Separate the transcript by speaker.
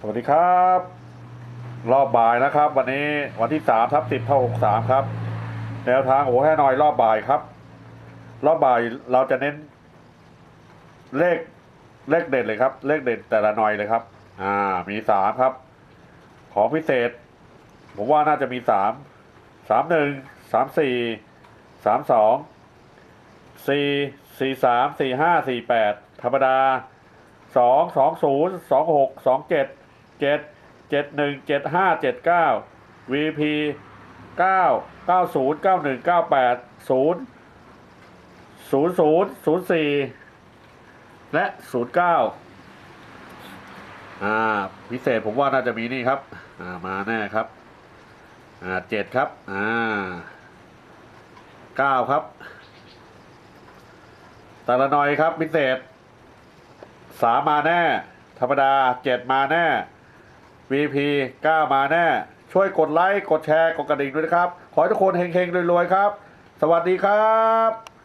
Speaker 1: สวัสดีครับ รอบบ่ายนะครับ วันนี้วันที่สามทับสิบเท่าหกสามครับ แนวทางโอ้แค่หน่อยรอบบ่ายครับ รอบบ่ายเราจะเน้น เลขเลขเด่นเลยครับ เลขเด่นแต่ละหน่อยเลยครับ อ่า มีสามครับ ของพิเศษ ผมว่าน่าจะมีสามสามหนึ่งสามสี่สามสองสี่สี่สามสี่ห้าสี่แปดธรรมดาสองสองศูนย์สองหกสองเจ็ด เจ็ดเจ็ดหนึ่งเจ็ดห้าเจ็ดเก้า VP เก้าเก้าศูนย์เก้าหนึ่งเก้าแปดศูนย์ศูนย์ศูนย์ศูนย์สี่และศูนย์เก้าอ่าพิเศษผมว่าน่าจะมีนี่ครับ อ่ามาแน่ครับ อ่าเจ็ดครับ อ่าเก้าครับแต่ละหน่อยครับพิเศษสามมาแน่ ธรรมดาเจ็ดมาแน่ VP เก้ามาแน่ ช่วยกดไลค์ กดแชร์ กดกระดิ่งด้วยนะครับ ขอให้ทุกคนเฮงๆรวยๆครับ สวัสดีครับ